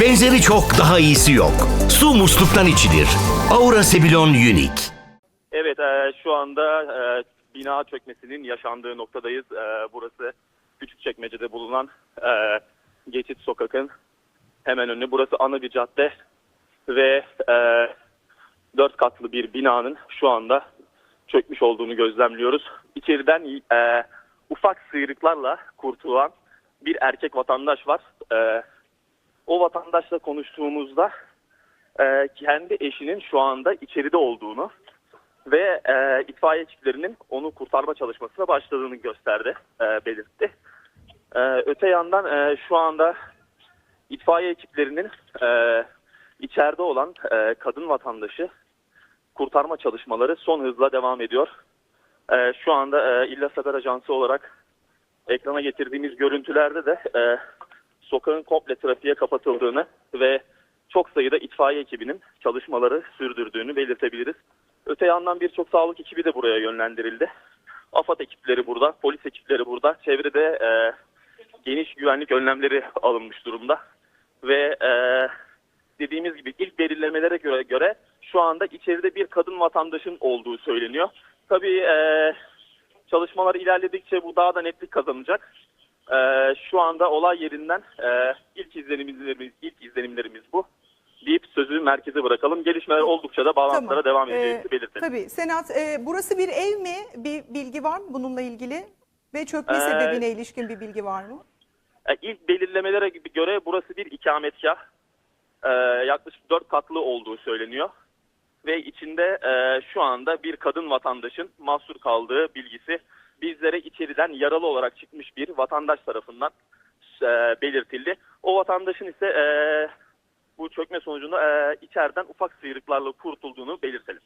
Benzeri çok daha iyisi yok. Su musluktan içilir. Aura Sebilon Unique. Evet, e, şu anda e, bina çökmesinin yaşandığı noktadayız. E, burası Küçükçekmece'de bulunan e, Geçit Sokak'ın hemen önü. Burası ana bir cadde ve e, dört katlı bir binanın şu anda çökmüş olduğunu gözlemliyoruz. İçeriden e, ufak sıyrıklarla kurtulan bir erkek vatandaş var. E, o vatandaşla konuştuğumuzda e, kendi eşinin şu anda içeride olduğunu ve e, itfaiye ekiplerinin onu kurtarma çalışmasına başladığını gösterdi, e, belirtti. E, öte yandan e, şu anda itfaiye ekiplerinin e, içeride olan e, kadın vatandaşı kurtarma çalışmaları son hızla devam ediyor. E, şu anda e, İlla Haber Ajansı olarak ekrana getirdiğimiz görüntülerde de e, sokağın komple trafiğe kapatıldığını ve çok sayıda itfaiye ekibinin çalışmaları sürdürdüğünü belirtebiliriz. Öte yandan birçok sağlık ekibi de buraya yönlendirildi. AFAD ekipleri burada, polis ekipleri burada. Çevrede e, geniş güvenlik önlemleri alınmış durumda. Ve e, dediğimiz gibi ilk belirlemelere göre, göre şu anda içeride bir kadın vatandaşın olduğu söyleniyor. Tabii e, çalışmalar ilerledikçe bu daha da netlik kazanacak. E, şu anda olay yerinden e, ilk izlenimlerimiz, ilk izlenimlerimiz bu deyip sözü merkeze bırakalım. Gelişmeler oldukça da bağlantılara devam edeceğimizi Ee, belirtelim. Tabii Senat e, burası bir ev mi? Bir bilgi var mı bununla ilgili? Ve çökme Ee, sebebine ilişkin bir bilgi var mı? E, İlk belirlemelere göre burası bir ikametgah. E, yaklaşık dört katlı olduğu söyleniyor. Ve içinde e, şu anda bir kadın vatandaşın mahsur kaldığı bilgisi bizlere içeriden yaralı olarak çıkmış bir vatandaş tarafından e, belirtildi. O vatandaşın ise e, bu çökme sonucunda e, içeriden ufak sıyrıklarla kurtulduğunu belirtelim.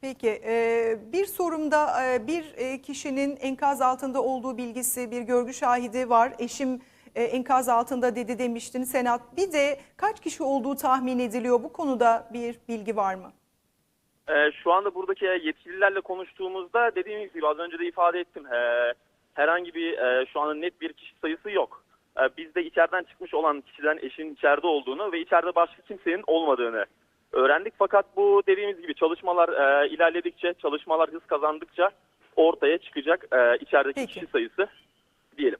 Peki e, bir sorumda e, bir e, kişinin enkaz altında olduğu bilgisi bir görgü şahidi var. Eşim enkaz altında dedi demiştin Senat. Bir de kaç kişi olduğu tahmin ediliyor bu konuda bir bilgi var mı? Ee, şu anda buradaki yetkililerle konuştuğumuzda dediğimiz gibi az önce de ifade ettim. Ee, herhangi bir e, şu anda net bir kişi sayısı yok. Ee, biz de içeriden çıkmış olan kişiden eşin içeride olduğunu ve içeride başka kimsenin olmadığını öğrendik. Fakat bu dediğimiz gibi çalışmalar e, ilerledikçe, çalışmalar hız kazandıkça ortaya çıkacak e, içerideki Peki. kişi sayısı diyelim.